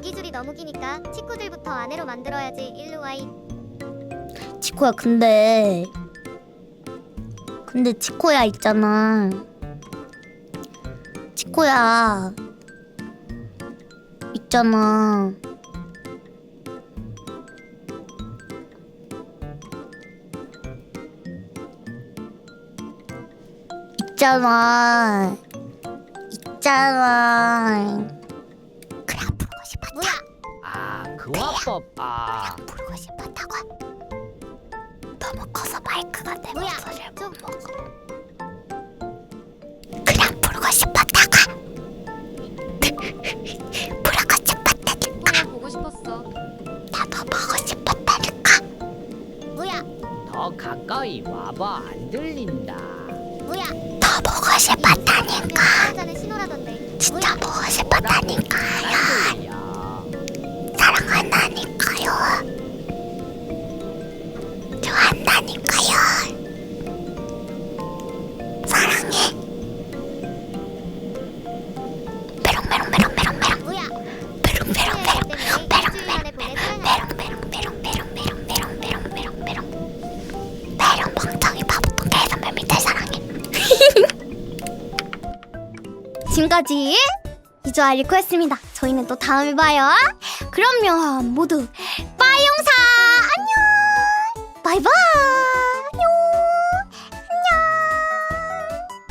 대기줄이 너무 기니까 친구들부터 아내로 만들어야지. 일로 와이. 치코야 근데 근데 치코야 있잖아 치코야 있잖아 있잖아 있잖아 화법. 아, 부르고 싶었다고 너무 커서 마이크가 내 뭐야? 목소리를 좀못 먹어 그냥 부르고 싶었다고 부르고 싶었다니까 뭐야 보고 싶었어. 나도 보고 싶었다니까 뭐야? 더 가까이 와봐. 안 들린다. 뭐야? 더 보고 싶었다니까 지금까지 이주아 리코였습니다. 저희는 또 다음에 봐요. 그럼요 모두